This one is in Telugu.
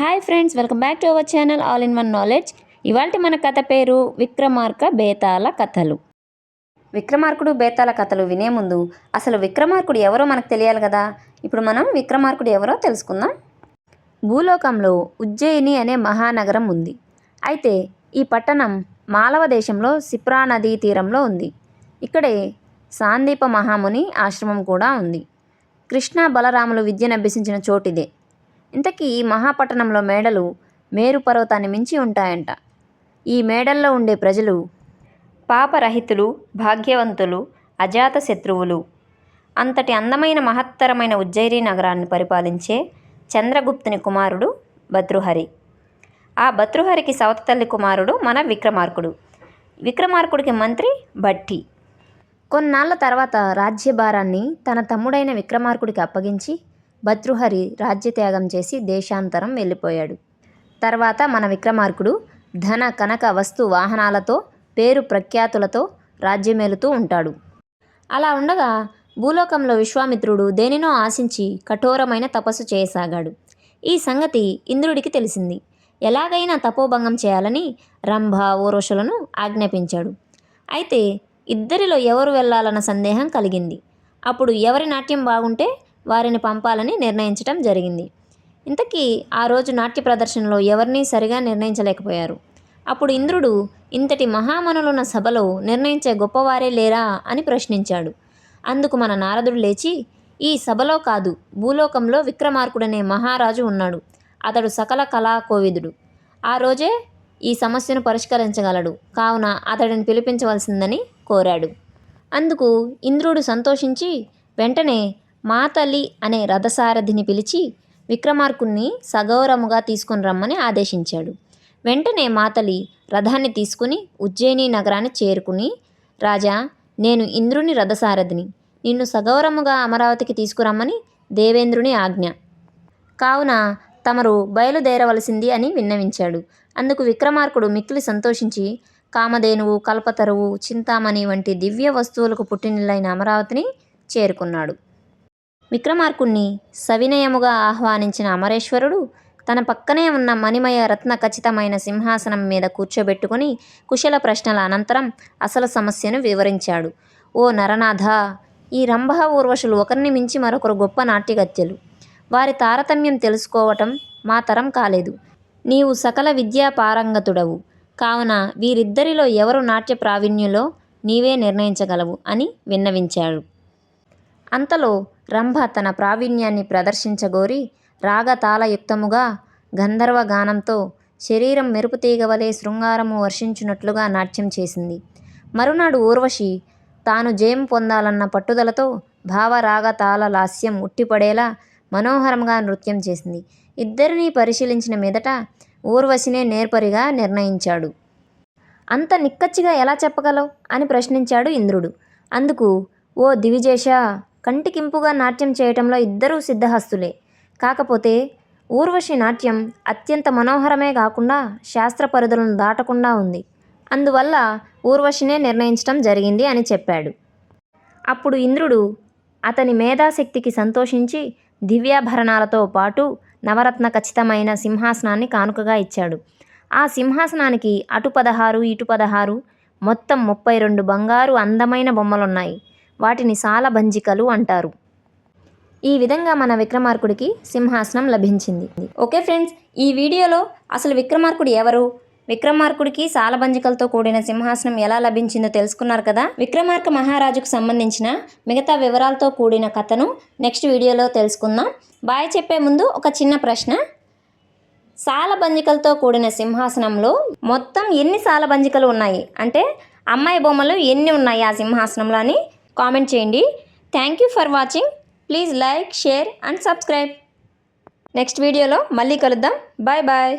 Hi friends welcome back to our channel all in one knowledge ఇవాళ మన కథ పేరు విక్రమార్క బేతాల కథలు. విక్రమార్కుడు బేతాల కథలు వినే ముందు అసలు విక్రమార్కుడు ఎవరో మనకు తెలియాలి కదా? ఇప్పుడు మనం విక్రమార్కుడు ఎవరో తెలుసుకుందాం. భూలోకంలో ఉజ్జయిని అనే మహానగరం ఉంది. అయితే ఈ పట్టణం మాలవ దేశంలో సిప్రా నదీ తీరంలో ఉంది. ఇక్కడే సాందీప మహాముని ఆశ్రమం కూడా ఉంది. కృష్ణ బలరాములు విద్యను అభ్యసించిన చోటిదే. ఇంతకీ ఈ మహాపట్టణంలో మేడలు మేరు పర్వతాన్ని మించి ఉంటాయంట. ఈ మేడల్లో ఉండే ప్రజలు పాపరహితులు భాగ్యవంతులు అజాత శత్రువులు అంతటి అందమైన మహత్తరమైన ఉజ్జయిరి నగరాన్ని పరిపాలించే చంద్రగుప్తుని కుమారుడు భతృహరి ఆ భతృహరికి సవత తల్లి కుమారుడు మన విక్రమార్కుడు. విక్రమార్కుడికి మంత్రి భట్టి. కొన్నాళ్ళ తర్వాత రాజ్యభారాన్ని తన తమ్ముడైన విక్రమార్కుడికి అప్పగించి భతృహరి రాజ్యత్యాగం చేసి దేశాంతరం వెళ్ళిపోయాడు. తర్వాత మన విక్రమార్కుడు ధన కనక వస్తు వాహనాలతో పేరు ప్రఖ్యాతులతో రాజ్యమేలుతూ ఉంటాడు. అలా ఉండగా భూలోకంలో విశ్వామిత్రుడు దేనినో ఆశించి కఠోరమైన తపస్సు చేయసాగాడు. ఈ సంగతి ఇంద్రుడికి తెలిసింది. ఎలాగైనా తపోభంగం చేయాలని రంభ ఓరోషులను ఆజ్ఞాపించాడు. అయితే ఇద్దరిలో ఎవరు వెళ్ళాలన్న సందేహం కలిగింది. అప్పుడు ఎవరి నాట్యం బాగుంటే వారిని పంపాలని నిర్ణయించడం జరిగింది. ఇంతకీ ఆ రోజు నాట్య ప్రదర్శనలో ఎవరిని సరిగా నిర్ణయించలేకపోయారు? అప్పుడు ఇంద్రుడు ఇంతటి మహామనులున్న సభలో నిర్ణయించే గొప్పవారే లేరా అని ప్రశ్నించాడు. అందుకు మన నారదుడు లేచి ఈ సభలో కాదు భూలోకంలో విక్రమార్కుడనే మహారాజు ఉన్నాడు. అతడు సకల కళా కోవిదుడు. ఆ రోజే ఈ సమస్యను పరిష్కరించగలడు. కావున అతడిని పిలిపించవలసిందని కోరాడు. అందుకు ఇంద్రుడు సంతోషించి వెంటనే మాతలి అనే రథసారథిని పిలిచి విక్రమార్కుణ్ణి సగౌరముగా తీసుకుని రమ్మని ఆదేశించాడు. వెంటనే మాతలి రథాన్ని తీసుకుని ఉజ్జయిని నగరాన్ని చేరుకుని రాజా నేను ఇంద్రుని రథసారథిని. నిన్ను సగౌరముగా అమరావతికి తీసుకురమ్మని దేవేంద్రుని ఆజ్ఞ. కావున తమరు బయలుదేరవలసింది అని విన్నవించాడు. అందుకు విక్రమార్కుడు మిక్కిలి సంతోషించి కామధేనువు కల్పతరువు చింతామణి వంటి దివ్య వస్తువులకు పుట్టినిల్లైన అమరావతిని చేరుకున్నాడు. విక్రమార్కుణ్ణి సవినయముగా ఆహ్వానించిన అమరేశ్వరుడు తన పక్కనే ఉన్న మణిమయ రత్న ఖచ్చితమైన సింహాసనం మీద కూర్చోబెట్టుకుని కుశల ప్రశ్నల అనంతరం అసలు సమస్యను వివరించాడు. ఓ నరనాథ! ఈ రంభ ఊర్వశులు ఒకరిని మించి మరొకరు గొప్ప నాట్యగత్యలు. వారి తారతమ్యం తెలుసుకోవటం మా తరం కాలేదు. నీవు సకల విద్యా పారంగతుడవు. కావున వీరిద్దరిలో ఎవరు నాట్య ప్రావీణ్యులో నీవే నిర్ణయించగలవు అని విన్నవించాడు. అంతలో రంభ తన ప్రావీణ్యాన్ని ప్రదర్శించగోరి రాగతాళయుక్తముగా గంధర్వ గానంతో శరీరం మెరుపుతీగవలే శృంగారము వర్షించున్నట్లుగా నాట్యం చేసింది. మరునాడు ఊర్వశి తాను జయం పొందాలన్న పట్టుదలతో భావరాగతాళ లాస్యం ఉట్టిపడేలా మనోహరంగా నృత్యం చేసింది. ఇద్దరినీ పరిశీలించిన మీదట ఊర్వశినే నేర్పరిగా నిర్ణయించాడు. అంత నిక్కచ్చిగా ఎలా చెప్పగలవు? అని ప్రశ్నించాడు ఇంద్రుడు. అందుకు ఓ దివిజేష కంటికింపుగా నాట్యం చేయటంలో ఇద్దరూ సిద్ధహస్తులే. కాకపోతే ఊర్వశి నాట్యం అత్యంత మనోహరమే కాకుండా శాస్త్ర పరిధులను దాటకుండా ఉంది. అందువల్ల ఊర్వశినే నిర్ణయించడం జరిగింది అని చెప్పాడు. అప్పుడు ఇంద్రుడు అతని మేధాశక్తికి సంతోషించి దివ్యాభరణాలతో పాటు నవరత్న ఖచ్చితమైన సింహాసనాన్ని కానుకగా ఇచ్చాడు. ఆ సింహాసనానికి అటు పదహారు ఇటు పదహారు మొత్తం ముప్పై రెండు బంగారు అందమైన బొమ్మలున్నాయి. వాటిని సాలభంజికలు అంటారు. ఈ విధంగా మన విక్రమార్కుడికి సింహాసనం లభించింది. ఓకే ఫ్రెండ్స్ ఈ వీడియోలో అసలు విక్రమార్కుడు ఎవరు? విక్రమార్కుడికి సాలభంజికలతో కూడిన సింహాసనం ఎలా లభించిందో తెలుసుకున్నారు కదా? విక్రమార్క మహారాజుకు సంబంధించిన మిగతా వివరాలతో కూడిన కథను నెక్స్ట్ వీడియోలో తెలుసుకుందాం. బాయ్ చెప్పే ముందు ఒక చిన్న ప్రశ్న. సాలబంజికలతో కూడిన సింహాసనంలో మొత్తం ఎన్ని సాలబంజికలు ఉన్నాయి? అంటే అమ్మాయి బొమ్మలు ఎన్ని ఉన్నాయి ఆ సింహాసనంలో అని కామెంట్ చేయండి. Thank you for watching please like share and subscribe next వీడియోలో మళ్ళీ కలుద్దాం. Bye bye